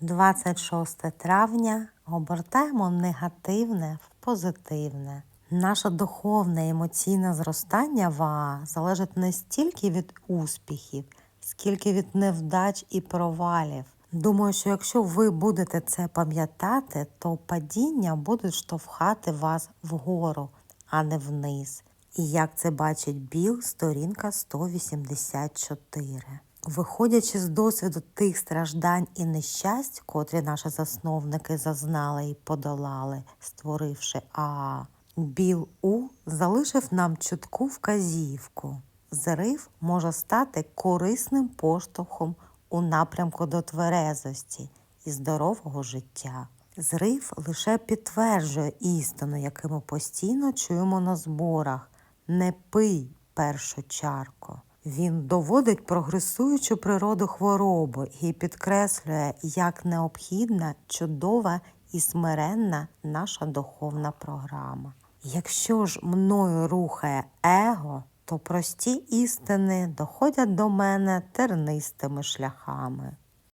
26 травня обертаємо негативне в позитивне. Наше духовне емоційне зростання ВАА залежить не стільки від успіхів, скільки від невдач і провалів. Думаю, що якщо ви будете це пам'ятати, то падіння будуть штовхати вас вгору, а не вниз. І як це бачить Біл, сторінка 184. Виходячи з досвіду тих страждань і нещасть, котрі наші засновники зазнали і подолали, створивши АА, Біл У залишив нам чутку вказівку. Зрив може стати корисним поштовхом у напрямку до тверезості і здорового життя. Зрив лише підтверджує істину, яку ми постійно чуємо на зборах. Не пий першу чарку. Він доводить прогресуючу природу хвороби і підкреслює, як необхідна, чудова і смиренна наша духовна програма. Якщо ж мною рухає его, то прості істини доходять до мене тернистими шляхами.